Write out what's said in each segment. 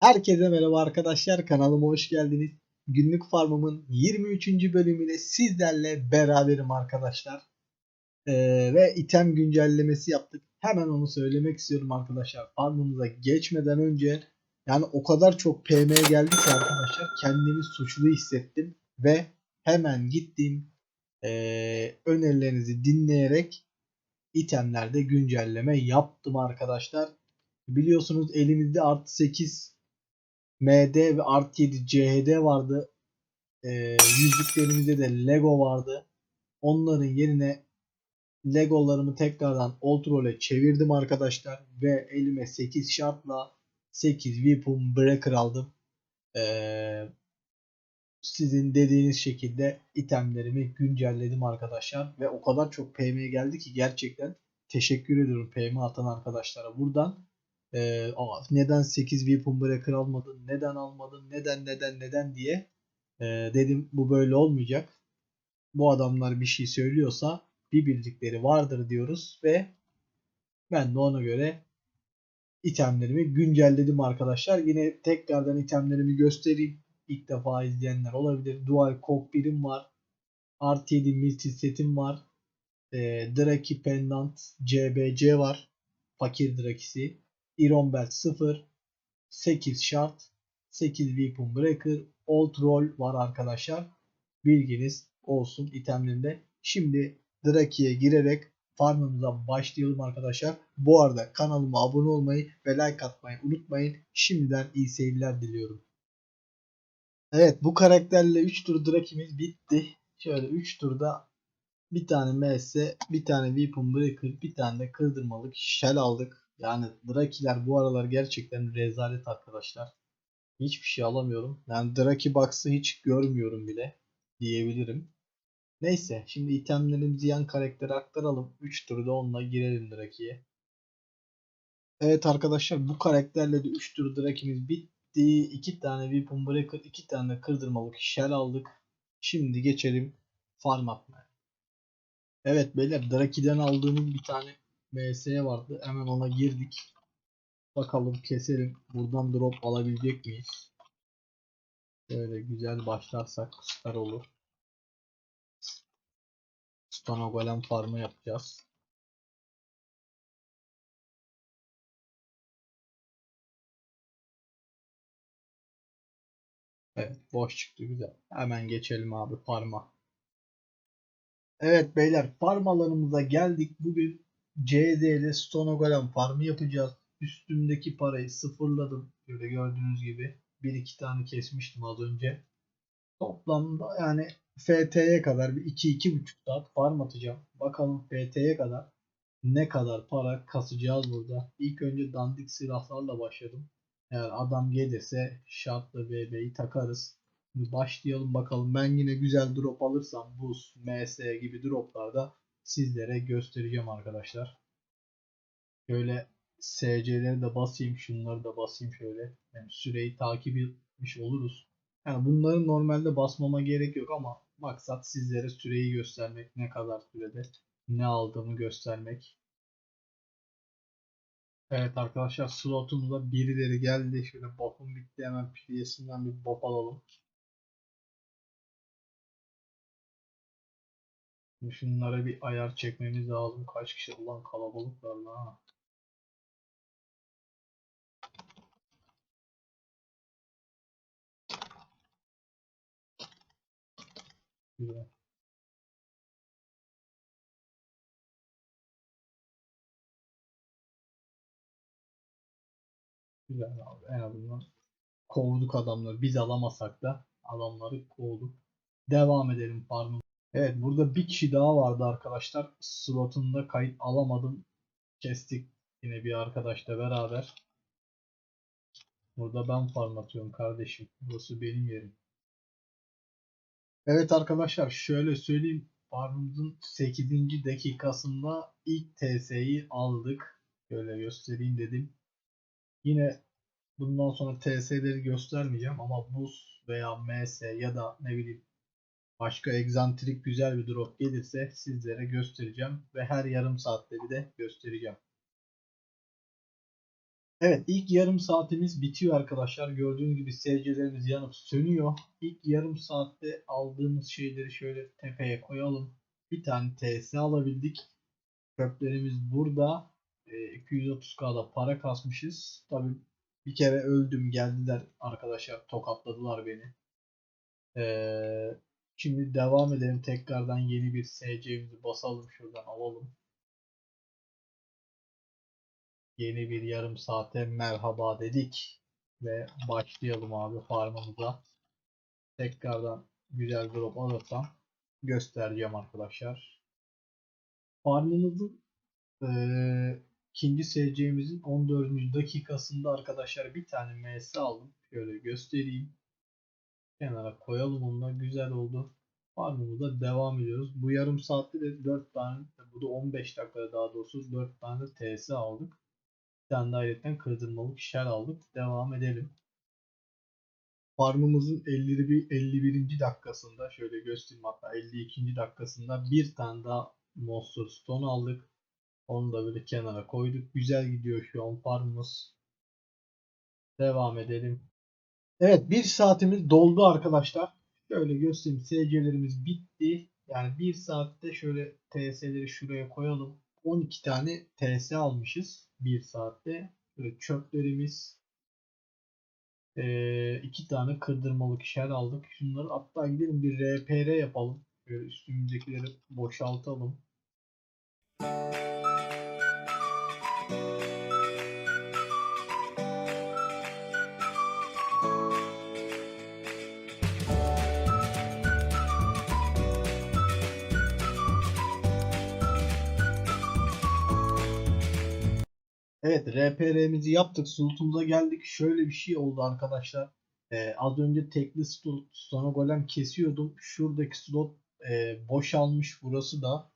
Herkese merhaba arkadaşlar kanalıma hoş geldiniz. Günlük farmımın 23. bölümüyle sizlerle beraberim arkadaşlar. Ee, ve item güncellemesi yaptık. Hemen onu söylemek istiyorum arkadaşlar. Farmımıza geçmeden önce yani o kadar çok PM geldi ki arkadaşlar kendimi suçlu hissettim. Ve hemen gittim ee, önerilerinizi dinleyerek itemlerde güncelleme yaptım arkadaşlar. Biliyorsunuz elimizde artı 8 MD ve artı 7 CHD vardı. Ee, yüzüklerimizde de Lego vardı. Onların yerine Legolarımı tekrardan Old çevirdim arkadaşlar. Ve elime 8 şartla 8 Weapon Breaker aldım. Ee, sizin dediğiniz şekilde itemlerimi güncelledim arkadaşlar. Ve o kadar çok PM geldi ki gerçekten teşekkür ediyorum PM atan arkadaşlara. Buradan ee, aa, neden 8 Weapon Breaker almadın, neden almadın, neden neden neden diye ee, dedim bu böyle olmayacak. Bu adamlar bir şey söylüyorsa bir bildikleri vardır diyoruz ve ben de ona göre itemlerimi güncelledim arkadaşlar. Yine tekrardan itemlerimi göstereyim. İlk defa izleyenler olabilir. Dual Cockpit'im var. Artı 7 multi var. E, Draki Pendant CBC var. Fakir Draki'si. Iron Belt 0. 8 şart. 8 Weapon Breaker. Old Roll var arkadaşlar. Bilginiz olsun itemlerinde. Şimdi Draki'ye girerek farmımıza başlayalım arkadaşlar. Bu arada kanalıma abone olmayı ve like atmayı unutmayın. Şimdiden iyi seyirler diliyorum. Evet bu karakterle 3 tur Draki'miz bitti. Şöyle 3 turda bir tane MS, bir tane Weapon Breaker, bir tane de kırdırmalık Shell aldık. Yani Draki'ler bu aralar gerçekten rezalet arkadaşlar. Hiçbir şey alamıyorum. Yani Draki Box'ı hiç görmüyorum bile diyebilirim. Neyse şimdi itemlerimizi yan karaktere aktaralım. 3 turda onunla girelim Draki'ye. Evet arkadaşlar bu karakterle de 3 tur Draki'miz bitti. 2 tane Weapon Breaker, 2 tane kırdırmalık Shell aldık. Şimdi geçelim farm atmaya. Evet beyler Draki'den aldığımız bir tane MS vardı. Hemen ona girdik. Bakalım keselim. Buradan drop alabilecek miyiz? Böyle güzel başlarsak süper olur. Stone Golem farmı yapacağız. Evet boş çıktı güzel. Hemen geçelim abi farma. Evet beyler farm alanımıza geldik. Bugün Stone Golem farmı yapacağız. Üstümdeki parayı sıfırladım. Böyle gördüğünüz gibi. Bir iki tane kesmiştim az önce. Toplamda yani FT'ye kadar bir 2-2,5 saat farm atacağım. Bakalım FT'ye kadar ne kadar para kasacağız burada. İlk önce dandik silahlarla başladım. Eğer adam gelirse şartlı BB'yi takarız. Şimdi başlayalım bakalım. Ben yine güzel drop alırsam buz, MS gibi droplarda sizlere göstereceğim arkadaşlar. Şöyle SC'leri de basayım. Şunları da basayım şöyle. Yani süreyi takip etmiş oluruz. Yani bunları normalde basmama gerek yok ama maksat sizlere süreyi göstermek. Ne kadar sürede ne aldığımı göstermek. Evet arkadaşlar slotumuzda birileri geldi. Şöyle buff'um bitti. Hemen PDS'inden bir buff alalım. Şimdi Şunlara bir ayar çekmemiz lazım. Kaç kişi ulan kalabalıklar lan. ha. Güzel. Güzel abi. En azından kovduk adamları. Biz alamasak da adamları kovduk. Devam edelim farmı. Evet burada bir kişi daha vardı arkadaşlar. Slotunda kayıt alamadım. Kestik yine bir arkadaşla beraber. Burada ben farm atıyorum kardeşim. Burası benim yerim. Evet arkadaşlar şöyle söyleyeyim. Farmımızın 8. dakikasında ilk TS'yi aldık. Şöyle göstereyim dedim. Yine bundan sonra TS'leri göstermeyeceğim ama buz veya MS ya da ne bileyim başka egzantrik güzel bir drop gelirse sizlere göstereceğim ve her yarım saatte bir de göstereceğim. Evet ilk yarım saatimiz bitiyor arkadaşlar. Gördüğünüz gibi SC'lerimiz yanıp sönüyor. İlk yarım saatte aldığımız şeyleri şöyle tepeye koyalım. Bir tane TS alabildik. Köplerimiz burada. E, 230k'da para kasmışız. Tabi bir kere öldüm geldiler arkadaşlar tokatladılar beni. Ee, şimdi devam edelim. Tekrardan yeni bir SC'mizi basalım şuradan alalım. Yeni bir yarım saate merhaba dedik. Ve başlayalım abi farmımıza. Tekrardan güzel drop alırsam göstereceğim arkadaşlar. Farmımızın eee ikinci SC'mizin 14. dakikasında arkadaşlar bir tane MS aldım. Şöyle göstereyim. Kenara koyalım onunla. Güzel oldu. Farmımıza devam ediyoruz. Bu yarım saatte de 4 tane, bu da 15 dakikada daha doğrusu 4 tane TS aldık. Bir tane de ayrıca kırdırmalık şer aldık. Devam edelim. Farmımızın 51, 51. dakikasında şöyle göstereyim hatta 52. dakikasında bir tane daha Monster Stone aldık. Onu da böyle kenara koyduk. Güzel gidiyor şu an farmımız. Devam edelim. Evet bir saatimiz doldu arkadaşlar. Şöyle göstereyim. SC'lerimiz bitti. Yani bir saatte şöyle TS'leri şuraya koyalım. 12 tane TS almışız bir saatte. Böyle çöplerimiz ee, iki tane kırdırmalık şer aldık. Şunları hatta gidelim bir RPR yapalım. Böyle üstümüzdekileri boşaltalım. Evet RPR'mizi yaptık. Slotumuza geldik. Şöyle bir şey oldu arkadaşlar. Ee, az önce tekli slot sonra golem kesiyordum. Şuradaki slot e, boşalmış. Burası da.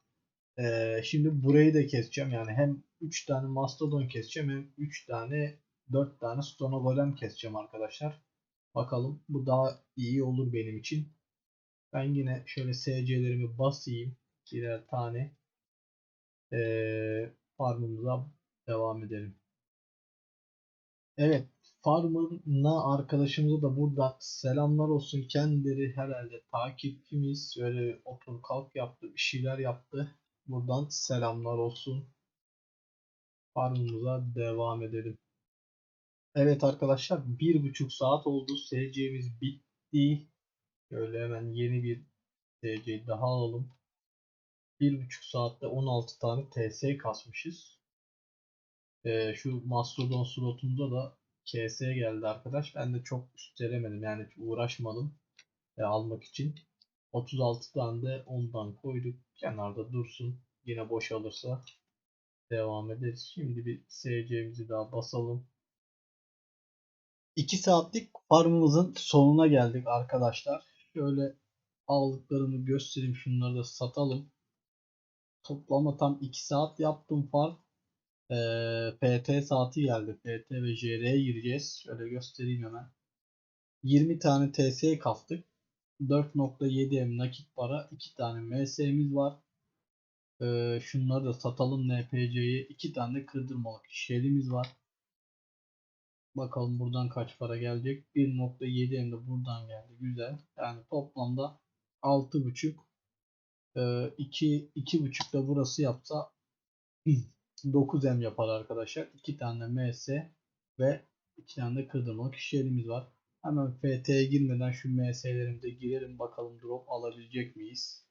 Ee, şimdi burayı da keseceğim. Yani hem 3 tane mastodon keseceğim hem 3 tane 4 tane stone golem keseceğim arkadaşlar. Bakalım bu daha iyi olur benim için. Ben yine şöyle SC'lerimi basayım. Birer tane. Ee, farmımıza devam edelim. Evet. Farmer'ına arkadaşımıza da buradan selamlar olsun. Kendileri herhalde takipçimiz. Böyle otur kalk yaptı. Bir şeyler yaptı. Buradan selamlar olsun. Farmımıza devam edelim. Evet arkadaşlar. Bir buçuk saat oldu. SC'miz bitti. Şöyle hemen yeni bir SC daha alalım. Bir buçuk saatte 16 tane TS kasmışız. Ee, şu Mastodon slotumda da KS geldi arkadaş. Ben de çok üstelemedim. Yani uğraşmadım e, almak için. 36 tane de ondan koyduk. Kenarda dursun. Yine boşalırsa devam ederiz. Şimdi bir SC'mizi daha basalım. 2 saatlik farmımızın sonuna geldik arkadaşlar. Şöyle aldıklarımı göstereyim. Şunları da satalım. Toplama tam 2 saat yaptım farm. Ee, PT saati geldi. PT ve JR'ye gireceğiz. Şöyle göstereyim hemen. 20 tane TS kastık. 4.7M nakit para. 2 tane MS'miz var. Ee, şunları da satalım NPC'ye. 2 tane de kırdırmalık şerimiz var. Bakalım buradan kaç para gelecek. 1.7M de buradan geldi. Güzel. Yani toplamda 6.5 ee, 2 2.5 da burası yapsa 9M yapar arkadaşlar. 2 tane MS ve 2 tane de kırdırmalık şişlerimiz var. Hemen FT'ye girmeden şu MS'lerimize girelim bakalım drop alabilecek miyiz?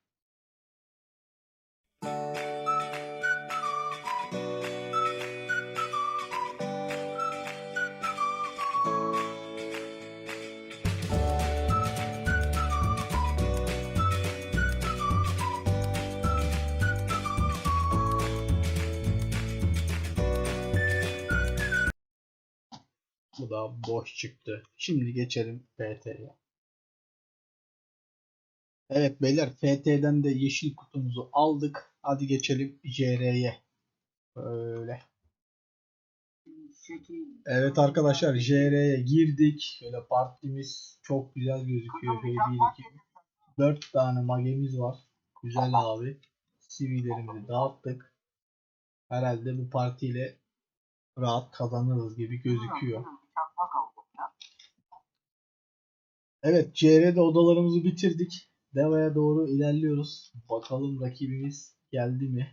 Bu da boş çıktı. Şimdi geçelim FT'ye. Evet beyler FT'den de yeşil kutumuzu aldık. Hadi geçelim JR'ye. Böyle. Evet arkadaşlar JR'ye girdik. Şöyle partimiz çok güzel gözüküyor. Şöyle 1 2 4 tane magemiz var. Güzel abi. CV'lerimizi dağıttık. Herhalde bu partiyle rahat kazanırız gibi gözüküyor. Evet CR'de odalarımızı bitirdik. Deva'ya doğru ilerliyoruz. Bakalım rakibimiz geldi mi?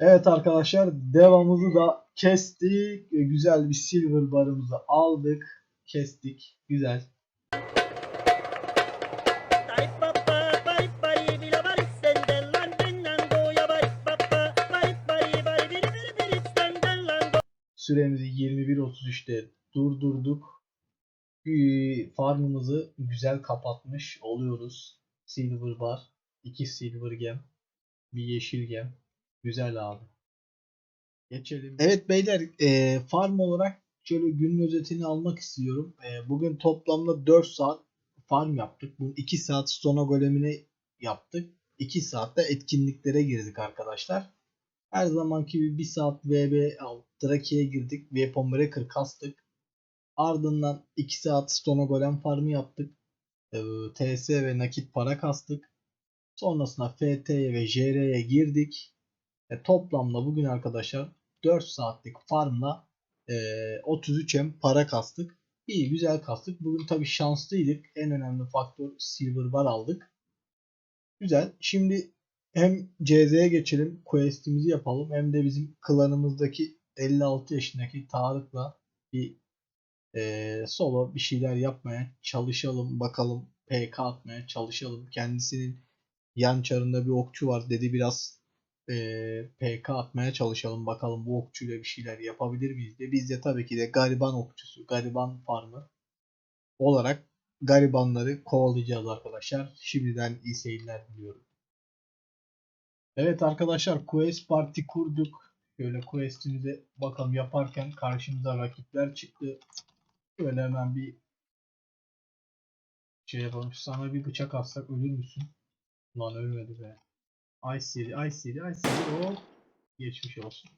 Evet arkadaşlar devamımızı da kestik. Güzel bir silver barımızı aldık. Kestik. Güzel. Süremizi 21.33'te durdurduk. Ee, Farmımızı güzel kapatmış oluyoruz. Silver bar, 2 silver gem, bir yeşil gem. Güzel abi. Geçelim. Evet beyler e, farm olarak şöyle günün özetini almak istiyorum. E, bugün toplamda 4 saat farm yaptık. Bu 2 saat Stone Golem'ini yaptık. 2 saatte etkinliklere girdik arkadaşlar. Her zamanki gibi 1 saat VB Draki'ye girdik. Weapon Breaker kastık. Ardından 2 saat Stone Golem farmı yaptık. Ee, TS ve nakit para kastık. Sonrasında FT'ye ve JR'ye girdik. E, toplamda bugün arkadaşlar 4 saatlik farmla e, 33M para kastık. İyi güzel kastık. Bugün tabi şanslıydık. En önemli faktör Silver Bar aldık. Güzel. Şimdi hem CZ'ye geçelim. Quest'imizi yapalım. Hem de bizim klanımızdaki 56 yaşındaki Tarık'la bir e, solo bir şeyler yapmaya çalışalım. Bakalım PK atmaya çalışalım. Kendisinin yan çarında bir okçu var dedi. Biraz e, PK atmaya çalışalım. Bakalım bu okçuyla bir şeyler yapabilir miyiz diye. Biz de tabii ki de gariban okçusu, gariban farmı olarak garibanları kovalayacağız arkadaşlar. Şimdiden iyi seyirler diliyorum. Evet arkadaşlar quest parti kurduk. Şöyle questimize bakalım yaparken karşımıza rakipler çıktı. Şöyle hemen bir şey yapalım. Sana bir bıçak atsak ölür müsün? Lan ölmedi be. Ice City, Ice City, Ice City. Hop. Geçmiş olsun.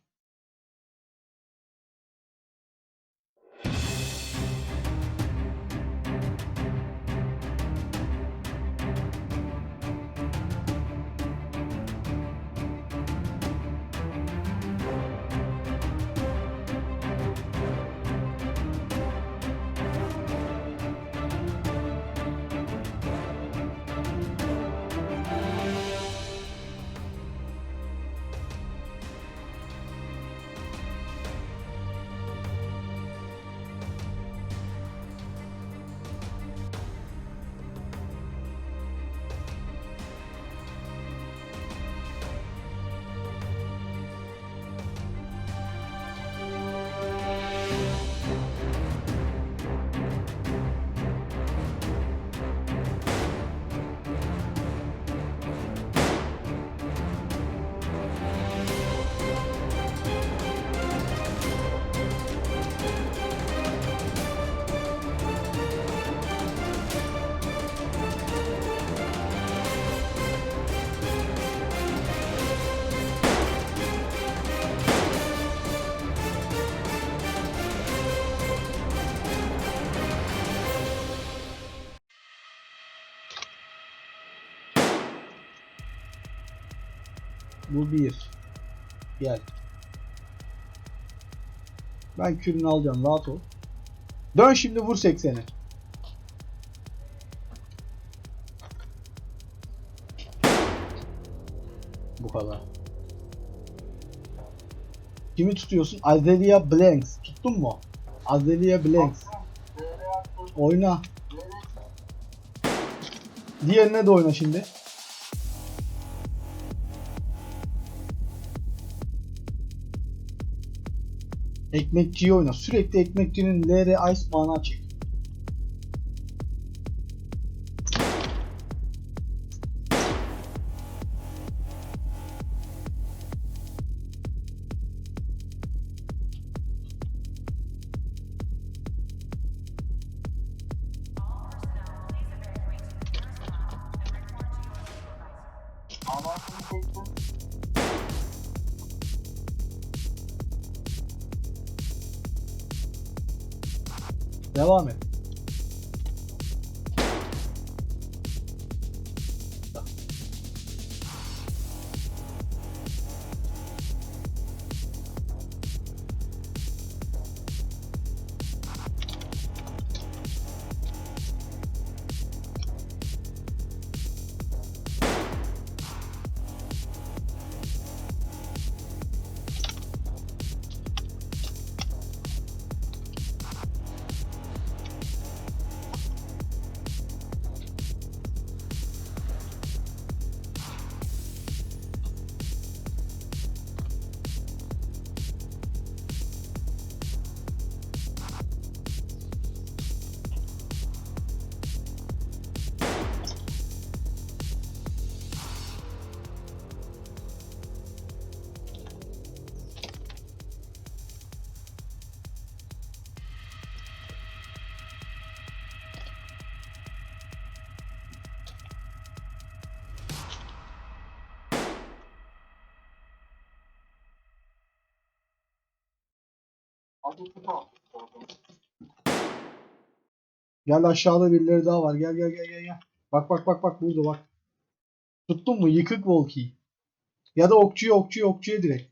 Bu bir. Gel. Ben kürünü alacağım rahat ol. Dön şimdi vur 80'i. Bu kadar. Kimi tutuyorsun? Azelia Blanks. Tuttun mu? Azelia Blanks. Oyna. Diğerine de oyna şimdi. Ekmekçiyi oyna. Sürekli ekmekçinin LR Ice mana çek. Devam et. Gel aşağıda birileri daha var. Gel gel gel gel gel. Bak bak bak bak burada bak. Tuttun mu? Yıkık Volki. Ya da okçuya okçuya okçuya direkt.